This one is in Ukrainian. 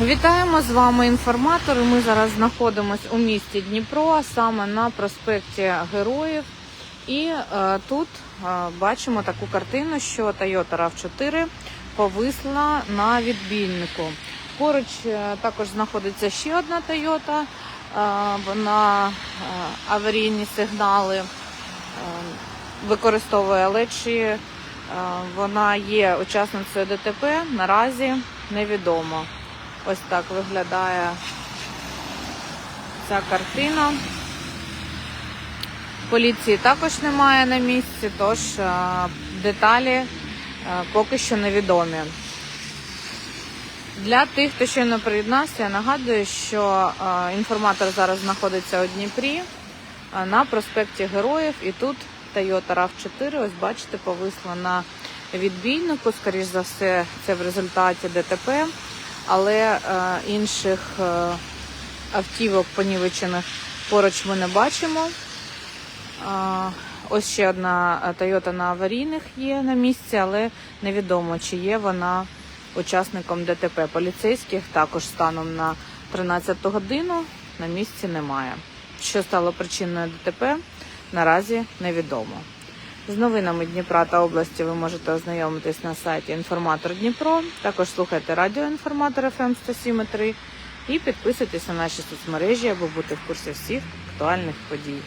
Вітаємо з вами інформатори. Ми зараз знаходимося у місті Дніпро, а саме на проспекті Героїв. І е, тут е, бачимо таку картину, що Toyota RAV4 повисла на відбійнику. Поруч е, також знаходиться ще одна Toyota. Е, вона е, аварійні сигнали е, використовує, але чи е, вона є учасницею ДТП, наразі невідомо. Ось так виглядає ця картина. Поліції також немає на місці, тож е, деталі е, поки що невідомі. Для тих, хто щойно приєднався, я нагадую, що е, інформатор зараз знаходиться у Дніпрі на проспекті Героїв, і тут Toyota RAV4, ось бачите, повисла на відбійнику. Скоріш за все, це в результаті ДТП, але е, інших е, автівок понівечених поруч ми не бачимо. А, Ось ще одна е, Toyota на аварійних є на місці, але невідомо, чи є вона учасником ДТП. Поліцейських також станом на 13 годину на місці немає. Що стало причиною ДТП, наразі невідомо. З новинами Дніпра та області ви можете ознайомитись на сайті Інформатор Дніпро. Також слухайте радіо Інформатор ФМ 107.3 і підписуйтесь на наші соцмережі, аби бути в курсі всіх актуальних подій.